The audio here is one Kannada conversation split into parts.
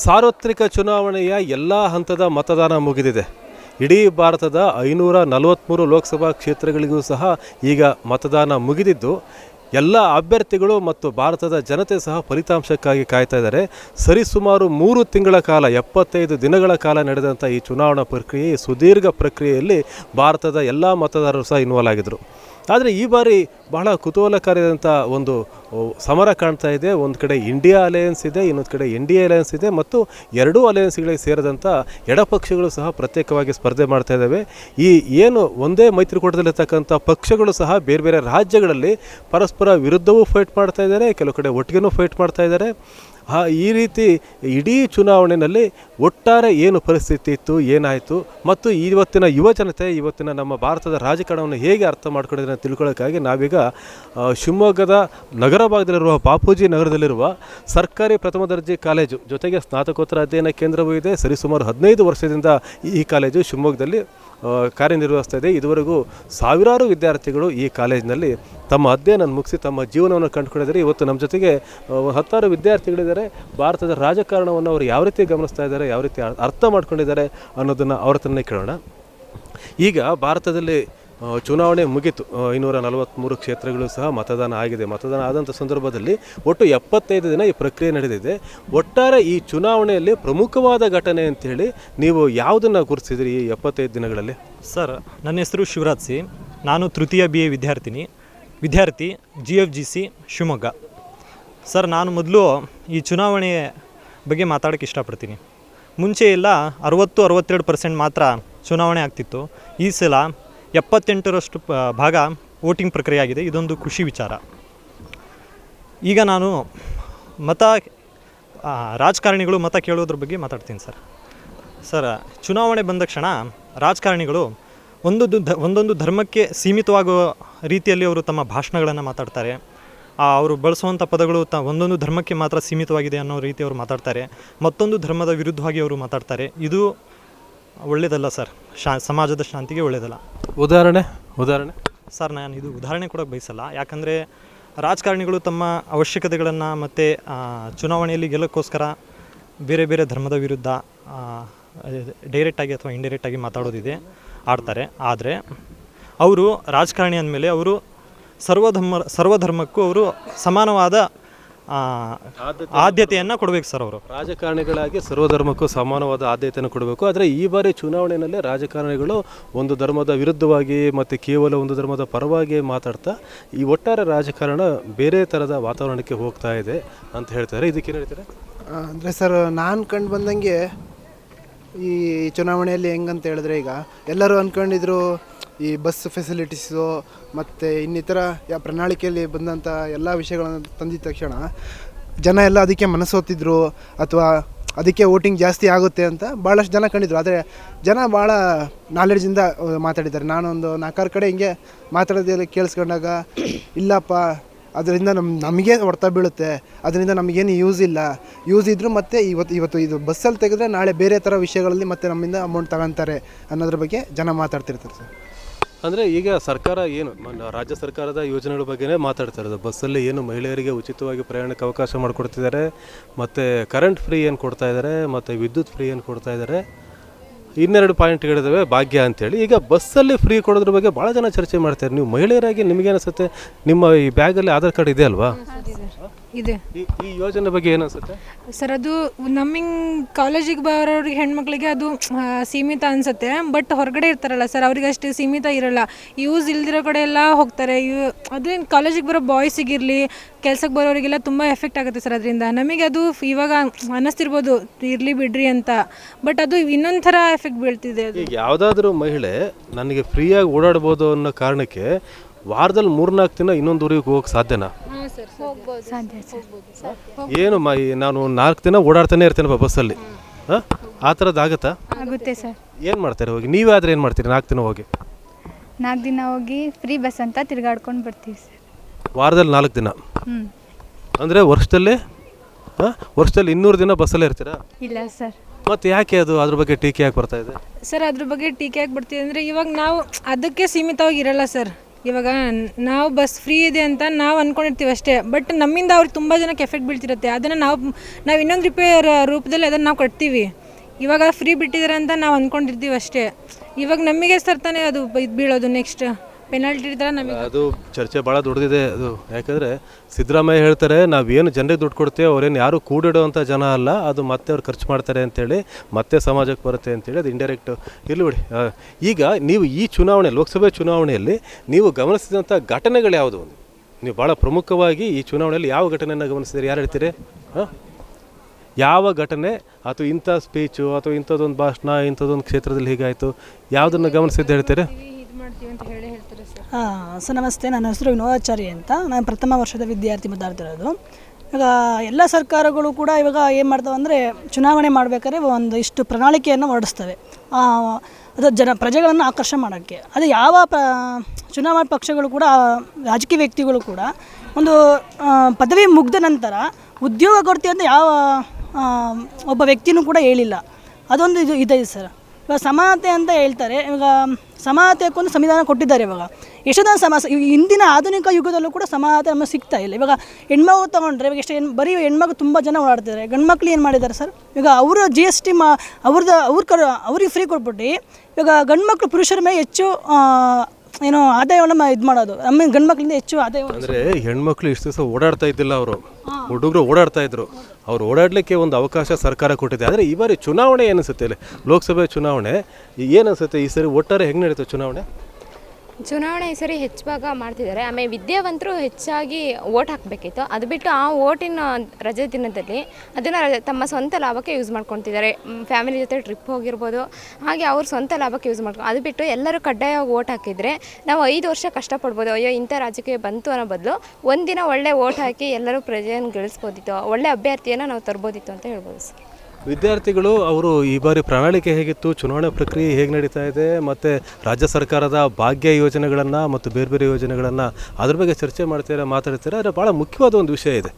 ಸಾರ್ವತ್ರಿಕ ಚುನಾವಣೆಯ ಎಲ್ಲ ಹಂತದ ಮತದಾನ ಮುಗಿದಿದೆ. ಇಡೀ ಭಾರತದ ಐನೂರ ನಲವತ್ತ್ಮೂರು ಲೋಕಸಭಾ ಕ್ಷೇತ್ರಗಳಿಗೂ ಸಹ ಈಗ ಮತದಾನ ಮುಗಿದಿದ್ದು, ಎಲ್ಲ ಅಭ್ಯರ್ಥಿಗಳು ಮತ್ತು ಭಾರತದ ಜನತೆ ಸಹ ಫಲಿತಾಂಶಕ್ಕಾಗಿ ಕಾಯ್ತಾ ಇದ್ದಾರೆ. ಸರಿಸುಮಾರು ಮೂರು ತಿಂಗಳ ಕಾಲ, ಎಪ್ಪತ್ತೈದು ದಿನಗಳ ಕಾಲ ನಡೆದಂಥ ಈ ಚುನಾವಣಾ ಪ್ರಕ್ರಿಯೆ ಸುದೀರ್ಘ ಪ್ರಕ್ರಿಯೆಯಲ್ಲಿ ಭಾರತದ ಎಲ್ಲ ಮತದಾರರು ಸಹ ಇನ್ವಾಲ್ವ್ ಆಗಿದ್ದರು ಆದರೆ ಈ ಬಾರಿ ಬಹಳ ಕುತೂಹಲಕಾರಿಯಾದಂಥ ಒಂದು ಸಮರ ಕಾಣ್ತಾ ಇದೆ. ಒಂದು ಕಡೆ ಇಂಡಿಯಾ ಅಲಯನ್ಸ್ ಇದೆ, ಇನ್ನೊಂದು ಕಡೆ ಎನ್ ಡಿ ಅಲಯನ್ಸ್ ಇದೆ ಮತ್ತು ಎರಡೂ ಅಲಯನ್ಸ್ಗಳಿಗೆ ಸೇರಿದಂಥ ಎಡಪಕ್ಷಗಳು ಸಹ ಪ್ರತ್ಯೇಕವಾಗಿ ಸ್ಪರ್ಧೆ ಮಾಡ್ತಾ ಇದ್ದಾವೆ ಈ ಏನು ಒಂದೇ ಮೈತ್ರಿಕೂಟದಲ್ಲಿರ್ತಕ್ಕಂಥ ಪಕ್ಷಗಳು ಸಹ ಬೇರೆ ಬೇರೆ ರಾಜ್ಯಗಳಲ್ಲಿ ಪರಸ್ಪರ ವಿರುದ್ಧವೂ ಫೈಟ್ ಮಾಡ್ತಾ ಇದ್ದಾರೆ ಕೆಲವು ಕಡೆ ಒಟ್ಟಿಗೆನೂ ಫೈಟ್ ಮಾಡ್ತಾ ಇದ್ದಾರೆ ಈ ರೀತಿ ಇಡೀ ಚುನಾವಣೆಯಲ್ಲಿ ಒಟ್ಟಾರೆ ಏನು ಪರಿಸ್ಥಿತಿ ಇತ್ತು, ಏನಾಯಿತು, ಮತ್ತು ಇವತ್ತಿನ ಯುವ ಜನತೆ, ಇವತ್ತಿನ ನಮ್ಮ ಭಾರತದ ರಾಜಕಾರಣವನ್ನು ಹೇಗೆ ಅರ್ಥ ಮಾಡ್ಕೊಂಡಿದ್ದಾರೆ ಅಂತ ತಿಳ್ಕೊಳ್ಳೋಕ್ಕಾಗಿ ನಾವೀಗ ಶಿವಮೊಗ್ಗದ ನಗರ ಭಾಗದಲ್ಲಿರುವ ಬಾಪೂಜಿ ನಗರದಲ್ಲಿರುವ ಸರ್ಕಾರಿ ಪ್ರಥಮ ದರ್ಜೆ ಕಾಲೇಜು ಜೊತೆಗೆ ಸ್ನಾತಕೋತ್ತರ ಅಧ್ಯಯನ ಕೇಂದ್ರವೂ ಇದೆ. ಸರಿಸುಮಾರು ಹದಿನೈದು ವರ್ಷದಿಂದ ಈ ಕಾಲೇಜು ಶಿವಮೊಗ್ಗದಲ್ಲಿ ಕಾರ್ಯನಿರ್ವಹಿಸ್ತಾ ಇದೆ. ಇದುವರೆಗೂ ಸಾವಿರಾರು ವಿದ್ಯಾರ್ಥಿಗಳು ಈ ಕಾಲೇಜಿನಲ್ಲಿ ತಮ್ಮ ಅಧ್ಯಯನ ಮುಗಿಸಿ ತಮ್ಮ ಜೀವನವನ್ನು ಕಂಡುಕೊಂಡಿದ್ದಾರೆ. ಇವತ್ತು ನಮ್ಮ ಜೊತೆಗೆ ಹತ್ತಾರು ವಿದ್ಯಾರ್ಥಿಗಳಿದ್ದಾರೆ. ಭಾರತದ ರಾಜಕಾರಣವನ್ನು ಅವರು ಯಾವ ರೀತಿ ಗಮನಿಸ್ತಾ ಇದ್ದಾರೆ, ಯಾವ ರೀತಿ ಅರ್ಥ ಮಾಡ್ಕೊಂಡಿದ್ದಾರೆ ಅನ್ನೋದನ್ನು ಅವ್ರ ಕೇಳೋಣ. ಈಗ ಭಾರತದಲ್ಲಿ ಚುನಾವಣೆ ಮುಗಿತು. ಐನೂರ ನಲವತ್ತ್ಮೂರು ಕ್ಷೇತ್ರಗಳು ಸಹ ಮತದಾನ ಆಗಿದೆ. ಮತದಾನ ಆದಂಥ ಸಂದರ್ಭದಲ್ಲಿ ಒಟ್ಟು ಎಪ್ಪತ್ತೈದು ದಿನ ಈ ಪ್ರಕ್ರಿಯೆ ನಡೆದಿದೆ. ಒಟ್ಟಾರೆ ಈ ಚುನಾವಣೆಯಲ್ಲಿ ಪ್ರಮುಖವಾದ ಘಟನೆ ಅಂತೇಳಿ ನೀವು ಯಾವುದನ್ನು ಗುರುತಿಸಿದ್ರಿ ಈ ಎಪ್ಪತ್ತೈದು ದಿನಗಳಲ್ಲಿ? ಸರ್, ನನ್ನ ಹೆಸರು ಶಿವರಾಜ್ ಸಿ. ನಾನು ತೃತೀಯ ಬಿ ಎ ವಿದ್ಯಾರ್ಥಿನಿ. ವಿದ್ಯಾರ್ಥಿ G F G C Shivamogga. Sir, ನಾನು ಮೊದಲು ಈ ಚುನಾವಣೆ ಬಗ್ಗೆ ಮಾತಾಡೋಕ್ಕೆ ಇಷ್ಟಪಡ್ತೀನಿ. ಮುಂಚೆ ಎಲ್ಲ ಅರವತ್ತು, ಅರವತ್ತೆರಡು ಪರ್ಸೆಂಟ್ ಮಾತ್ರ ಚುನಾವಣೆ ಆಗ್ತಿತ್ತು. ಈ ಸಲ ಎಪ್ಪತ್ತೆಂಟರಷ್ಟು ಭಾಗ ವೋಟಿಂಗ್ ಪ್ರಕ್ರಿಯೆ ಆಗಿದೆ ಇದೊಂದು ಖುಷಿ ವಿಚಾರ. ಈಗ ನಾನು ಮತ ರಾಜಕಾರಣಿಗಳು ಮತ ಕೇಳೋದ್ರ ಬಗ್ಗೆ ಮಾತಾಡ್ತೀನಿ ಸರ್. ಸರ್, ಚುನಾವಣೆ ಬಂದ ಕ್ಷಣ ರಾಜಕಾರಣಿಗಳು ಒಂದೊಂದು ಒಂದೊಂದು ಧರ್ಮಕ್ಕೆ ಸೀಮಿತವಾಗುವ ರೀತಿಯಲ್ಲಿ ಅವರು ತಮ್ಮ ಭಾಷಣಗಳನ್ನು ಮಾತಾಡ್ತಾರೆ. ಅವರು ಬಳಸುವಂಥ ಪದಗಳು ತ, ಒಂದೊಂದು ಧರ್ಮಕ್ಕೆ ಮಾತ್ರ ಸೀಮಿತವಾಗಿದೆ ಅನ್ನೋ ರೀತಿ ಅವರು ಮಾತಾಡ್ತಾರೆ. ಮತ್ತೊಂದು ಧರ್ಮದ ವಿರುದ್ಧವಾಗಿ ಅವರು ಮಾತಾಡ್ತಾರೆ. ಇದು ಒಳ್ಳೆಯದಲ್ಲ ಸರ್. ಶಾ ಸಮಾಜದ ಶಾಂತಿಗೆ ಒಳ್ಳೆಯದಲ್ಲ ಉದಾಹರಣೆ ಉದಾಹರಣೆ? ಸರ್ ನಾನು ಇದು ಉದಾಹರಣೆ ಕೊಡೋಕ್ಕೆ ಬಯಸಲ್ಲ. ಯಾಕಂದರೆ ರಾಜಕಾರಣಿಗಳು ತಮ್ಮ ಅವಶ್ಯಕತೆಗಳನ್ನು ಮತ್ತು ಚುನಾವಣೆಯಲ್ಲಿ ಗೆಲ್ಲಕ್ಕೋಸ್ಕರ ಬೇರೆ ಬೇರೆ ಧರ್ಮದ ವಿರುದ್ಧ ಡೈರೆಕ್ಟಾಗಿ ಅಥವಾ ಇಂಡೈರೆಕ್ಟಾಗಿ ಮಾತಾಡೋದಿದೆ ಆಡ್ತಾರೆ. ಆದರೆ ಅವರು ರಾಜಕಾರಣಿ ಅಂದಮೇಲೆ ಅವರು ಸರ್ವಧರ್ಮ ಸರ್ವಧರ್ಮಕ್ಕೂ ಅವರು ಸಮಾನವಾದ ಆದ್ಯತೆಯನ್ನು ಕೊಡಬೇಕು ಸರ್ ಅವರು. ರಾಜಕಾರಣಿಗಳಾಗಿ ಸರ್ವಧರ್ಮಕ್ಕೂ ಸಮಾನವಾದ ಆದ್ಯತೆಯನ್ನು ಕೊಡಬೇಕು. ಆದರೆ ಈ ಬಾರಿ ಚುನಾವಣೆಯಲ್ಲಿ ರಾಜಕಾರಣಿಗಳು ಒಂದು ಧರ್ಮದ ವಿರುದ್ಧವಾಗಿ ಮತ್ತು ಕೇವಲ ಒಂದು ಧರ್ಮದ ಪರವಾಗಿ ಮಾತಾಡ್ತಾ ಈ ಒಟ್ಟಾರೆ ರಾಜಕಾರಣ ಬೇರೆ ಥರದ ವಾತಾವರಣಕ್ಕೆ ಹೋಗ್ತಾ ಇದೆ ಅಂತ ಹೇಳ್ತಾರೆ. ಇದಕ್ಕೇನು ಹೇಳ್ತಾರೆ? ಅಂದರೆ ಸರ್ ನಾನು ಕಂಡು ಬಂದಂಗೆ ಈ ಚುನಾವಣೆಯಲ್ಲಿ ಹೆಂಗಂತ ಹೇಳಿದ್ರೆ ಈಗ ಎಲ್ಲರೂ ಅಂದ್ಕೊಂಡಿದ್ರು ಈ ಬಸ್ ಫೆಸಿಲಿಟೀಸು ಮತ್ತು ಇನ್ನಿತರ, ಯಾ ಪ್ರಣಾಳಿಕೆಯಲ್ಲಿ ಬಂದಂಥ ಎಲ್ಲ ವಿಷಯಗಳನ್ನು ತಂದಿದ ತಕ್ಷಣ ಜನ ಎಲ್ಲ ಅದಕ್ಕೆ ಮನಸ್ಸೋತಿದ್ರು ಅಥವಾ ಅದಕ್ಕೆ ವೋಟಿಂಗ್ ಜಾಸ್ತಿ ಆಗುತ್ತೆ ಅಂತ ಭಾಳಷ್ಟು ಜನ ಕಂಡಿದ್ರು. ಆದರೆ ಜನ ಭಾಳ ನಾಲೆಡ್ಜಿಂದ ಮಾತಾಡಿದ್ದಾರೆ. ನಾನೊಂದು ನಾಲ್ಕಾರು ಕಡೆ ಹಿಂಗೆ ಮಾತಾಡೋದೆಲ್ಲ ಕೇಳಿಸ್ಕೊಂಡಾಗ ಇಲ್ಲಪ್ಪ, ಅದರಿಂದ ನಮ್ಮ ನಮಗೆ ಹೊಡ್ತಾ ಬೀಳುತ್ತೆ. ಅದರಿಂದ ನಮಗೇನು ಯೂಸ್ ಇಲ್ಲ. ಯೂಸ್ ಇದ್ದರೂ ಮತ್ತೆ ಇವತ್ತು ಇವತ್ತು ಇದು ಬಸ್ಸಲ್ಲಿ ತೆಗೆದ್ರೆ ನಾಳೆ ಬೇರೆ ಥರ ವಿಷಯಗಳಲ್ಲಿ ಮತ್ತೆ ನಮ್ಮಿಂದ ಅಮೌಂಟ್ ತಗೊತಾರೆ ಅನ್ನೋದ್ರ ಬಗ್ಗೆ ಜನ ಮಾತಾಡ್ತಿರ್ತಾರೆ ಸರ್. ಅಂದರೆ ಈಗ ಸರ್ಕಾರ ಏನು ರಾಜ್ಯ ಸರ್ಕಾರದ ಯೋಜನೆಗಳ ಬಗ್ಗೆನೇ ಮಾತಾಡ್ತಾ ಇರೋದು. ಬಸ್ಸಲ್ಲಿ ಏನು ಮಹಿಳೆಯರಿಗೆ ಉಚಿತವಾಗಿ ಪ್ರಯಾಣಕ್ಕೆ ಅವಕಾಶ ಮಾಡಿಕೊಡ್ತಿದ್ದಾರೆ, ಮತ್ತು ಕರೆಂಟ್ ಫ್ರೀ ಏನು ಕೊಡ್ತಾ ಇದ್ದಾರೆ, ಮತ್ತು ವಿದ್ಯುತ್ ಫ್ರೀ ಏನು ಕೊಡ್ತಾ ಇದ್ದಾರೆ, ಇನ್ನೆರಡು ಪಾಯಿಂಟ್ಗಳಿದ್ದಾವೆ ಭಾಗ್ಯ ಅಂತೇಳಿ. ಈಗ ಬಸ್ಸಲ್ಲಿ ಫ್ರೀ ಕೊಡೋದ್ರ ಬಗ್ಗೆ ಭಾಳ ಜನ ಚರ್ಚೆ ಮಾಡ್ತಾರೆ ನೀವು ಮಹಿಳೆಯರಾಗಿ ನಿಮಗೆ ಅನಿಸುತ್ತೆ, ನಿಮ್ಮ ಈ ಬ್ಯಾಗಲ್ಲಿ ಆಧಾರ್ ಕಾರ್ಡ್ ಇದೆ ಅಲ್ವಾ? ಇದೆ. ಈ ಈ ಯೋಜನೆ ಬಗ್ಗೆ ಏನು ಅನಿಸುತ್ತೆ? ಸರ್ ಅದು ನಮ್ಮಿಂಗ್ ಕಾಲೇಜಿಗೆ ಬರೋರಿಗೆ ಹೆಣ್ಮಕ್ಳಿಗೆ ಅದು ಆ, ಸೀಮಿತ ಅನಿಸುತ್ತೆ. ಬಟ್ ಹೊರಗಡೆ ಇರ್ತಾರಲ್ಲ ಸರ್ ಅವ್ರಿಗೆ ಅಷ್ಟು ಸೀಮಿತ ಇರಲ್ಲ. ಯೂಸ್ ಇಲ್ದಿರೋ ಕಡೆ ಎಲ್ಲ ಹೋಗ್ತಾರೆ. ಇವ್ ಅದೇ ಕಾಲೇಜಿಗೆ ಬರೋ ಬಾಯ್ಸಿಗಿರಲಿ ಕೆಲ್ಸಕ್ಕೆ ಬರೋರಿಗೆಲ್ಲ ತುಂಬ ಎಫೆಕ್ಟ್ ಆಗುತ್ತೆ ಸರ್ ಅದರಿಂದ. ನಮಗೆ ಅದು ಇವಾಗ ಅನ್ನಿಸ್ತಿರ್ಬೋದು ಇರಲಿ ಬಿಡ್ರಿ ಅಂತ. ಬಟ್ ಅದು ಇನ್ನೊಂದು ಥರ ಎಫೆಕ್ಟ್ ಬೀಳ್ತಿದೆ ಅದು. ಈಗ ಯಾವುದಾದ್ರೂ ಮಹಿಳೆ ನನಗೆ ಫ್ರೀಯಾಗಿ ಓಡಾಡ್ಬೋದು ಅನ್ನೋ ಕಾರಣಕ್ಕೆ ವಾರದಲ್ಲಿ ಮೂರ್ನಾಲ್ಕು ದಿನ ಇನ್ನೊಂದು ಊರಿಗೆ ಹೋಗೋಕೆ ಸಾಧ್ಯನಾ? ಏನು ಮ ಈ ನಾನು ನಾಲ್ಕು ದಿನ ಓಡಾಡ್ತಾನೆ ಇರ್ತೇನೆ ಬಸ್ಸಲ್ಲಿ. ಹಾಂ? ಆ ಥರದ್ದು ಆಗುತ್ತಾ? ಆಗುತ್ತೆ ಸರ್. ಏನು ಮಾಡ್ತಾರೆ ಹೋಗಿ? ನೀವೇ ಆದ್ರೆ ಏನು ಮಾಡ್ತೀರಿ ನಾಲ್ಕು ದಿನ ಹೋಗಿ? ನಾಲ್ಕು ದಿನ ಹೋಗಿ ಫ್ರೀ ಬಸ್ ಅಂತ ತಿರ್ಗಾಡ್ಕೊಂಡು ಬರ್ತೀವಿ ಸರ್. ವಾರದಲ್ಲಿ ನಾಲ್ಕು ದಿನ? ಅಂದ್ರೆ ಅಂದರೆ ವರ್ಷದಲ್ಲಿ ಹಾಂ? ವರ್ಷದಲ್ಲಿ ಇನ್ನೂರು ದಿನ ಬಸ್ಸಲ್ಲೇ ಇರ್ತೀರಾ? ಇಲ್ಲ ಸರ್. ಮತ್ತೆ ಯಾಕೆ ಅದು ಅದ್ರ ಬಗ್ಗೆ ಟೀಕೆ ಯಾಕೆ ಬರ್ತಾ ಇದೆ? ಸರ್ ಅದ್ರ ಬಗ್ಗೆ ಟೀಕೆ ಯಾಕೆ ಬರ್ತೀವಿ ಅಂದರೆ ಇವಾಗ ನಾವು ಅದಕ್ಕೆ ಸೀಮಿತವಾಗಿ ಇರಲ್ಲ ಸರ್. ಇವಾಗ ನಾವು ಬಸ್ ಫ್ರೀ ಇದೆ ಅಂತ ನಾವು ಅಂದ್ಕೊಂಡಿರ್ತೀವಿ ಅಷ್ಟೇ. ಬಟ್ ನಮ್ಮಿಂದ ಅವ್ರಿಗೆ ತುಂಬ ಜನಕ್ಕೆ ಎಫೆಕ್ಟ್ ಬೀಳ್ತಿರುತ್ತೆ. ಅದನ್ನು ನಾವು ನಾವು ಇನ್ನೊಂದು ರಿಪೇರ್ ರೂಪದಲ್ಲಿ ಅದನ್ನು ನಾವು ಕಟ್ತೀವಿ. ಇವಾಗ ಫ್ರೀ ಬಿಟ್ಟಿದ್ದಾರೆ ಅಂತ ನಾವು ಅಂದ್ಕೊಂಡಿರ್ತೀವಿ ಅಷ್ಟೇ. ಇವಾಗ ನಮಗೆ ಸರ್ ತಾನೇ ಅದು ಇದು ಬೀಳೋದು ನೆಕ್ಸ್ಟ್ ಪೆನಾಲ್ಟಿ ಅದು ಚರ್ಚೆ ಭಾಳ ದೊಡ್ಡದಿದೆ. ಅದು ಯಾಕಂದರೆ ಸಿದ್ದರಾಮಯ್ಯ ಹೇಳ್ತಾರೆ ನಾವೇನು ಜನರಿಗೆ ದುಡ್ಡು ಕೊಡ್ತೇವೆ ಅವ್ರೇನು ಯಾರು ಕೂಡಿಡುವಂಥ ಜನ ಅಲ್ಲ, ಅದು ಮತ್ತೆ ಅವ್ರು ಖರ್ಚು ಮಾಡ್ತಾರೆ ಅಂತೇಳಿ ಮತ್ತೆ ಸಮಾಜಕ್ಕೆ ಬರುತ್ತೆ ಅಂತೇಳಿ ಅದು ಇಂಡೈರೆಕ್ಟ್ ಇಲ್ಲಿ ಬಿಡಿ. ಈಗ ನೀವು ಈ ಚುನಾವಣೆ, ಲೋಕಸಭೆ ಚುನಾವಣೆಯಲ್ಲಿ ನೀವು ಗಮನಿಸಿದಂಥ ಘಟನೆಗಳು ಯಾವುದು ಒಂದು? ನೀವು ಭಾಳ ಪ್ರಮುಖವಾಗಿ ಈ ಚುನಾವಣೆಯಲ್ಲಿ ಯಾವ ಘಟನೆಯನ್ನು ಗಮನಿಸಿದ್ರೆ? ಯಾರು ಹೇಳ್ತೀರಿ? ಹಾಂ? ಯಾವ ಘಟನೆ, ಅಥವಾ ಇಂಥ ಸ್ಪೀಚು ಅಥವಾ ಇಂಥದ್ದೊಂದು ಭಾಷಣ, ಇಂಥದ್ದೊಂದು ಕ್ಷೇತ್ರದಲ್ಲಿ ಹೀಗಾಯಿತು, ಯಾವುದನ್ನು ಗಮನಿಸಿದ್ದು ಹೇಳ್ತೀರಿ? ಹಾಂ, ಸರ್, ನಮಸ್ತೆ. ನನ್ನ ಹೆಸರು ವಿನೋದಾಚಾರಿ ಅಂತ. ನಾನು ಪ್ರಥಮ ವರ್ಷದ ವಿದ್ಯಾರ್ಥಿ ಮಾತಾಡ್ತಿರೋದು ಇವಾಗ ಎಲ್ಲ ಸರ್ಕಾರಗಳು ಕೂಡ ಇವಾಗ ಏನು ಮಾಡ್ತಾವೆ ಅಂದರೆ ಚುನಾವಣೆ ಮಾಡಬೇಕಾದ್ರೆ ಒಂದು ಇಷ್ಟು ಪ್ರಣಾಳಿಕೆಯನ್ನು ಹೊರಡಿಸ್ತವೆ. ಅದು ಜನ ಪ್ರಜೆಗಳನ್ನು ಆಕರ್ಷಣೆ ಮಾಡೋಕ್ಕೆ. ಅದು ಯಾವ ಪ, ಚುನಾವಣಾ ಪಕ್ಷಗಳು ಕೂಡ, ರಾಜಕೀಯ ವ್ಯಕ್ತಿಗಳು ಕೂಡ ಒಂದು ಪದವಿ ಮುಗ್ದ ನಂತರ ಉದ್ಯೋಗ ಕೊಡ್ತೀವಿ ಅಂತ ಯಾವ ಒಬ್ಬ ವ್ಯಕ್ತಿನೂ ಕೂಡ ಹೇಳಿಲ್ಲ. ಅದೊಂದು ಇದು ಇದೆ ಸರ್. ಇವಾಗ ಸಮಾನತೆ ಅಂತ ಹೇಳ್ತಾರೆ ಇವಾಗ ಸಮಾನತೆಗೆ ಒಂದು ಸಂವಿಧಾನ ಕೊಟ್ಟಿದ್ದಾರೆ ಇವಾಗ. ಎಷ್ಟೊಂದು ಸಮ ಇಂದಿನ ಆಧುನಿಕ ಯುಗದಲ್ಲೂ ಕೂಡ ಸಮಾನತೆ ನಮಗೆ ಸಿಗ್ತಾ ಇಲ್ಲ. ಇವಾಗ ಹೆಣ್ಮಗು ತೊಗೊಂಡ್ರೆ ಇವಾಗ ಎಷ್ಟು ಬರೀ ಹೆಣ್ಮಗು ತುಂಬ ಜನ ಓಡಾಡ್ತಿದ್ದಾರೆ. ಗಂಡು ಮಕ್ಳು ಏನು ಮಾಡಿದ್ದಾರೆ ಸರ್? ಇವಾಗ ಅವರು ಜಿ ಎಸ್ ಟಿ ಮಾ ಅವ್ರದ್ದು ಅವ್ರ ಕಡೆ ಅವ್ರಿಗೆ ಫ್ರೀ ಕೊಟ್ಬಿಟ್ಟು ಇವಾಗ ಗಂಡು ಮಕ್ಕಳು ಪುರುಷರ ಮೇಲೆ ಹೆಚ್ಚು ಏನು ಏನೋ ಆದಾಯವನ್ನು ಇದು ಮಾಡೋದು. ನಮ್ಮ ಗಂಡು ಮಕ್ಕಳಿಂದ ಹೆಚ್ಚು ಆದಾಯ ಅಂದರೆ ಹೆಣ್ಮಕ್ಳು ಇಷ್ಟು ದಿವಸ ಓಡಾಡ್ತಾ ಇದ್ದಿಲ್ಲ ಅವರು. ಹುಡುಗರು ಓಡಾಡ್ತಾ ಇದ್ರು. ಅವ್ರು ಓಡಾಡಲಿಕ್ಕೆ ಒಂದು ಅವಕಾಶ ಸರ್ಕಾರ ಕೊಟ್ಟಿದೆ. ಆದರೆ ಈ ಬಾರಿ ಚುನಾವಣೆ ಏನಿಸುತ್ತೆ ಲೋಕಸಭೆ ಚುನಾವಣೆ, ಏನಿಸುತ್ತೆ ಈ ಸರಿ? ಒಟ್ಟಾರೆ ಹೆಂಗೆ ನಡೀತು ಚುನಾವಣೆ? ಚುನಾವಣೆ ಈ ಸರಿ ಭಾಗ ಮಾಡ್ತಿದ್ದಾರೆ. ಆಮೇಲೆ ವಿದ್ಯಾವಂತರು ಹೆಚ್ಚಾಗಿ ಓಟ್ ಹಾಕಬೇಕಿತ್ತು. ಅದು ಬಿಟ್ಟು ಆ ಓಟಿನ ರಜೆ ದಿನದಲ್ಲಿ ಅದನ್ನು ತಮ್ಮ ಸ್ವಂತ ಲಾಭಕ್ಕೆ ಯೂಸ್ ಮಾಡ್ಕೊತಿದ್ದಾರೆ. ಫ್ಯಾಮಿಲಿ ಜೊತೆ ಟ್ರಿಪ್ ಹೋಗಿರ್ಬೋದು. ಹಾಗೆ ಅವ್ರ ಸ್ವಂತ ಲಾಭಕ್ಕೆ ಯೂಸ್ ಮಾಡ್ಕೊ, ಅದು ಬಿಟ್ಟು ಎಲ್ಲರೂ ಕಡ್ಡಾಯವಾಗಿ ಓಟ್ ಹಾಕಿದರೆ ನಾವು ಐದು ವರ್ಷ ಕಷ್ಟಪಡ್ಬೋದು. ಅಯ್ಯೋ, ಇಂಥ ರಾಜಕೀಯ ಬಂತು ಅನ್ನೋ ಬದಲು ಒಂದಿನ ಒಳ್ಳೆ ಓಟ್ ಹಾಕಿ ಎಲ್ಲರೂ ಪ್ರಜೆಯನ್ನು ಗಳಿಸ್ಬೋದಿತ್ತು ಒಳ್ಳೆ ಅಭ್ಯರ್ಥಿಯನ್ನು ನಾವು ತರ್ಬೋದಿತ್ತು ಅಂತ ಹೇಳ್ಬೋದು ಸರ್. ವಿದ್ಯಾರ್ಥಿಗಳು, ಅವರು ಈ ಬಾರಿ ಪ್ರಣಾಳಿಕೆ ಹೇಗಿತ್ತು, ಚುನಾವಣೆ ಪ್ರಕ್ರಿಯೆ ಹೇಗೆ ನಡೀತಾ ಇದೆ, ಮತ್ತು ರಾಜ್ಯ ಸರ್ಕಾರದ ಭಾಗ್ಯ ಯೋಜನೆಗಳನ್ನು ಮತ್ತು ಬೇರೆ ಬೇರೆ ಯೋಜನೆಗಳನ್ನು ಅದ್ರ ಬಗ್ಗೆ ಚರ್ಚೆ ಮಾಡ್ತಾರೆ, ಮಾತಾಡ್ತೀರಾ ಆದರೆ ಭಾಳ ಮುಖ್ಯವಾದ ಒಂದು ವಿಷಯ ಇದೆ.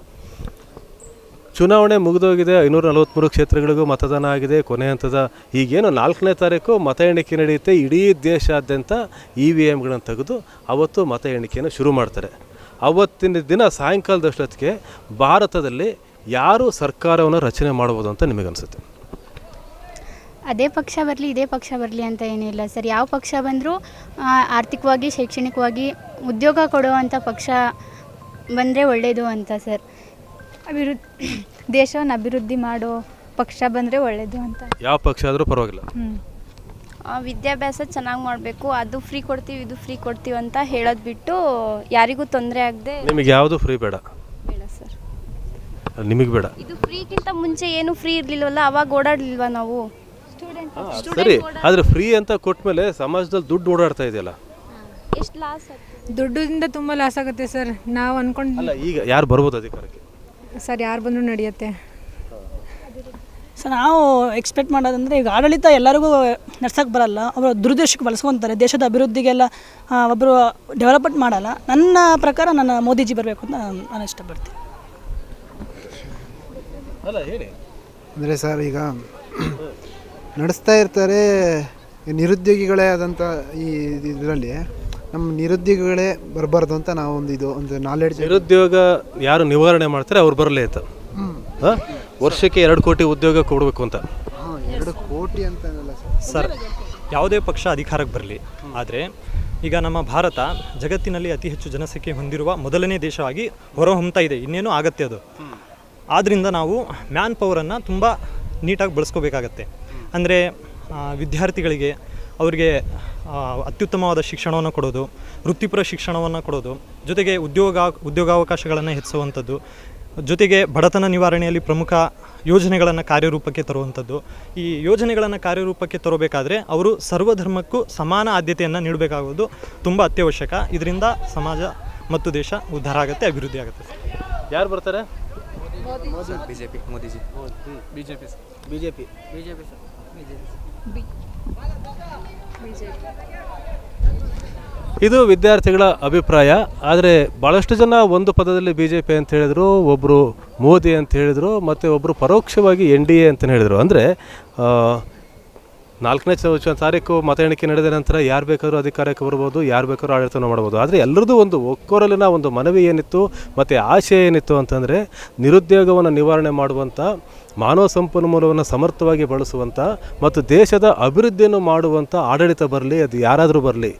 ಚುನಾವಣೆ ಮುಗಿದೋಗಿದೆ, ಐನೂರ ನಲವತ್ತ್ಮೂರು ಕ್ಷೇತ್ರಗಳಿಗೂ ಮತದಾನ ಆಗಿದೆ, ಕೊನೆ ಹಂತದ ಈಗೇನು ನಾಲ್ಕನೇ ತಾರೀಕು ಮತ ಎಣಿಕೆ ನಡೆಯುತ್ತೆ, ಇಡೀ ದೇಶಾದ್ಯಂತ ಇ ವಿ ಎಮ್ಗಳನ್ನು ತೆಗೆದು ಅವತ್ತು ಮತ ಎಣಿಕೆಯನ್ನು ಶುರು ಮಾಡ್ತಾರೆ. ಅವತ್ತಿನ ದಿನ ಸಾಯಂಕಾಲದಷ್ಟೊತ್ತಿಗೆ ಭಾರತದಲ್ಲಿ ಯಾರು ಸರ್ಕಾರವನ್ನು ರಚನೆ ಮಾಡ್ಬೋದು ಅಂತ ನಿಮಗನ್ಸುತ್ತೆ? ಅದೇ ಪಕ್ಷ ಬರಲಿ ಇದೇ ಪಕ್ಷ ಬರಲಿ ಅಂತ ಏನಿಲ್ಲ ಸರ್. ಯಾವ ಪಕ್ಷ ಬಂದರೂ ಆರ್ಥಿಕವಾಗಿ ಶೈಕ್ಷಣಿಕವಾಗಿ ಉದ್ಯೋಗ ಕೊಡುವಂಥ ಪಕ್ಷ ಬಂದರೆ ಒಳ್ಳೆಯದು ಅಂತ ಸರ್. ಅಭಿವೃದ್ಧಿ ದೇಶವನ್ನು ಅಭಿವೃದ್ಧಿ ಮಾಡೋ ಪಕ್ಷ ಬಂದರೆ ಒಳ್ಳೆಯದು ಅಂತ. ಯಾವ ಪಕ್ಷ ಆದರೂ ಪರವಾಗಿಲ್ಲ. ವಿದ್ಯಾಭ್ಯಾಸ ಚೆನ್ನಾಗಿ ಮಾಡಬೇಕು. ಅದು ಫ್ರೀ ಕೊಡ್ತೀವಿ ಇದು ಫ್ರೀ ಕೊಡ್ತೀವಿ ಅಂತ ಹೇಳೋದು ಬಿಟ್ಟು ಯಾರಿಗೂ ತೊಂದರೆ ಆಗದೆ ನಿಮಗೆ ಯಾವುದು ಫ್ರೀ ಬೇಡ? ನಿಮಗೆ ಬೇಡ. ಇದು ಫ್ರೀಗಿಂತ ಮುಂಚೆ ಏನು ಫ್ರೀ ಇರಲಿಲ್ಲವಲ್ಲ ಅವಾಗ ಓಡಾಡಲಿಲ್ವಾ ನಾವು? ಸರಿ. ಆದರೆ ಫ್ರೀ ಅಂತ ಕೊಟ್ಮೇಲೆ ಸಮಾಜದಲ್ಲಿ ದುಡ್ಡು ಓಡಾಡ್ತಾ ಇದೆಯಲ್ಲ? ಎಷ್ಟು ಲಾಸ್ ದುಡ್ಡಿಂದ ತುಂಬ ಲಾಸ್ ಆಗುತ್ತೆ ಸರ್. ನಾವು ಅನ್ಕೊಂಡು ಅಲ್ಲ ಈಗ ಯಾರು ಬರ್ಬೋದು ಅಧಿಕಾರಕ್ಕೆ? ಸರ್ ಯಾರು ಬಂದ್ರು ನಡೆಯುತ್ತೆ. ಸರ್ ನಾವು ಎಕ್ಸ್ಪೆಕ್ಟ್ ಮಾಡೋದಂದ್ರೆ ಈಗ ಆಡಳಿತ ಎಲ್ಲರಿಗೂ ನಡ್ಸೋಕ್ಕೆ ಬರಲ್ಲ. ಅವರು ದುರುದ್ದೇಶಕ್ಕೆ ಬಳಸ್ಕೊತಾರೆ. ದೇಶದ ಅಭಿವೃದ್ಧಿಗೆಲ್ಲ ಒಬ್ಬರು ಡೆವಲಪ್ಮೆಂಟ್ ಮಾಡಲ್ಲ. ನನ್ನ ಪ್ರಕಾರ ನನ್ನ ಮೋದಿಜಿ ಬರಬೇಕು ಅಂತ ನಾನು ಇಷ್ಟಪಡ್ತೀನಿ. ಅಲ್ಲ ಹೇಳಿ. ಅಂದರೆ ಸರ್ ಈಗ ನಡೆಸ್ತಾ ಇರ್ತಾರೆ ನಿರುದ್ಯೋಗಿಗಳೇ ಆದಂಥ ಈ ಇದರಲ್ಲಿ. ನಮ್ಮ ನಿರುದ್ಯೋಗಿಗಳೇ ಬರಬಾರ್ದು ಅಂತ ನಾವು ಒಂದು ಇದು ಒಂದು ನಾಲೆಡ್ಜ್ ನಿರುದ್ಯೋಗ ಯಾರು ನಿವಾರಣೆ ಮಾಡ್ತಾರೆ ಅವ್ರು ಬರಲಿ ಆಯ್ತು. ಹಾಂ? ವರ್ಷಕ್ಕೆ ಎರಡು ಕೋಟಿ ಉದ್ಯೋಗ ಕೊಡಬೇಕು ಅಂತ. ಹಾಂ ಎರಡು ಕೋಟಿ ಅಂತ ಏನಲ್ಲ ಸರ್. ಸರ್ ಯಾವುದೇ ಪಕ್ಷ ಅಧಿಕಾರಕ್ಕೆ ಬರಲಿ. ಆದರೆ ಈಗ ನಮ್ಮ ಭಾರತ ಜಗತ್ತಿನಲ್ಲಿ ಅತಿ ಹೆಚ್ಚು ಜನಸಂಖ್ಯೆ ಹೊಂದಿರುವ ಮೊದಲನೇ ದೇಶವಾಗಿ ಹೊರಹೊಮ್ತಾ ಇದೆ. ಇನ್ನೇನು ಆಗತ್ತೆ ಅದು. ಆದ್ದರಿಂದ ನಾವು ಮ್ಯಾನ್ ಪವರನ್ನು ತುಂಬ ನೀಟಾಗಿ ಬಳಸ್ಕೋಬೇಕಾಗತ್ತೆ. ಅಂದರೆ ವಿದ್ಯಾರ್ಥಿಗಳಿಗೆ ಅವರಿಗೆ ಅತ್ಯುತ್ತಮವಾದ ಶಿಕ್ಷಣವನ್ನು ಕೊಡೋದು, ವೃತ್ತಿಪರ ಶಿಕ್ಷಣವನ್ನು ಕೊಡೋದು, ಜೊತೆಗೆ ಉದ್ಯೋಗ, ಉದ್ಯೋಗಾವಕಾಶಗಳನ್ನು ಹೆಚ್ಚಿಸುವಂಥದ್ದು, ಜೊತೆಗೆ ಬಡತನ ನಿವಾರಣೆಯಲ್ಲಿ ಪ್ರಮುಖ ಯೋಜನೆಗಳನ್ನು ಕಾರ್ಯರೂಪಕ್ಕೆ ತರುವಂಥದ್ದು. ಈ ಯೋಜನೆಗಳನ್ನು ಕಾರ್ಯರೂಪಕ್ಕೆ ತರಬೇಕಾದ್ರೆ ಅವರು ಸರ್ವಧರ್ಮಕ್ಕೂ ಸಮಾನ ಆದ್ಯತೆಯನ್ನು ನೀಡಬೇಕಾಗುವುದು ತುಂಬ ಅತ್ಯವಶ್ಯಕ. ಇದರಿಂದ ಸಮಾಜ ಮತ್ತು ದೇಶ ಉದ್ಧಾರ ಆಗುತ್ತೆ, ಅಭಿವೃದ್ಧಿ ಆಗುತ್ತೆ. ಯಾರು ಬರ್ತಾರೆ? BJP Modiji. BJP BJP. BJP ಇದು ವಿದ್ಯಾರ್ಥಿಗಳ ಅಭಿಪ್ರಾಯ ಆದರೆ ಭಾಳಷ್ಟು ಜನ ಒಂದು ಪದದಲ್ಲಿ ಬಿ ಜೆ ಪಿ ಅಂತ ಹೇಳಿದರು ಒಬ್ಬರು ಮೋದಿ ಅಂತ ಹೇಳಿದರು ಮತ್ತು ಒಬ್ಬರು ಪರೋಕ್ಷವಾಗಿ ಎನ್ ಡಿ ಎ ಅಂತ ಹೇಳಿದರು. ಅಂದರೆ ನಾಲ್ಕನೇ ತಾರೀಕು ಮತ ಎಣಿಕೆ ನಡೆದ ನಂತರ ಯಾರು ಬೇಕಾದರೂ ಅಧಿಕಾರಕ್ಕೆ ಬರ್ಬೋದು, ಯಾರು ಬೇಕಾದ್ರೂ ಆಡಳಿತವನ್ನು ಮಾಡ್ಬೋದು. ಆದರೆ ಎಲ್ಲರದ್ದು ಒಂದು ಒಕ್ಕೋರಲ್ಲಿನ ಒಂದು ಮನವಿ ಏನಿತ್ತು ಮತ್ತು ಆಶಯ ಏನಿತ್ತು ಅಂತಂದರೆ ನಿರುದ್ಯೋಗವನ್ನು ನಿವಾರಣೆ ಮಾಡುವಂಥ ಮಾನವ ಸಂಪನ್ಮೂಲವನ್ನು ಸಮರ್ಥವಾಗಿ ಬಳಸುವಂಥ ಮತ್ತು ದೇಶದ ಅಭಿವೃದ್ಧಿಯನ್ನು ಮಾಡುವಂಥ ಆಡಳಿತ ಬರಲಿ, ಅದು ಯಾರಾದರೂ ಬರಲಿ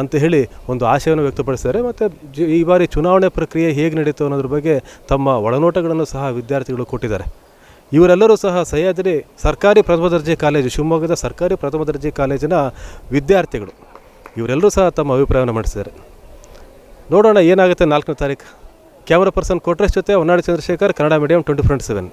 ಅಂತ ಹೇಳಿ ಒಂದು ಆಶಯವನ್ನು ವ್ಯಕ್ತಪಡಿಸಿದ್ದಾರೆ. ಮತ್ತು ಈ ಬಾರಿ ಚುನಾವಣೆ ಪ್ರಕ್ರಿಯೆ ಹೇಗೆ ನಡೀತು ಅನ್ನೋದ್ರ ಬಗ್ಗೆ ತಮ್ಮ ಒಳನೋಟಗಳನ್ನು ಸಹ ವಿದ್ಯಾರ್ಥಿಗಳು ಕೊಟ್ಟಿದ್ದಾರೆ. ಇವರೆಲ್ಲರೂ ಸಹ ಸಹ್ಯಾದ್ರಿ ಸರ್ಕಾರಿ ಪ್ರಥಮ ದರ್ಜೆ ಕಾಲೇಜು, ಶಿವಮೊಗ್ಗದ ಸರ್ಕಾರಿ ಪ್ರಥಮ ದರ್ಜೆ ಕಾಲೇಜಿನ ವಿದ್ಯಾರ್ಥಿಗಳು. ಇವರೆಲ್ಲರೂ ಸಹ ತಮ್ಮ ಅಭಿಪ್ರಾಯವನ್ನು ಮಾಡಿಸಿದ್ದಾರೆ. ನೋಡೋಣ ಏನಾಗುತ್ತೆ ನಾಲ್ಕನೇ ತಾರೀಕು ಕ್ಯಾಮ್ರಾ ಪರ್ಸನ್ ಕೊಟ್ರೇಶ್ ಜೊತೆ Honnadi Chandrashekar, Kannada medium twenty front seven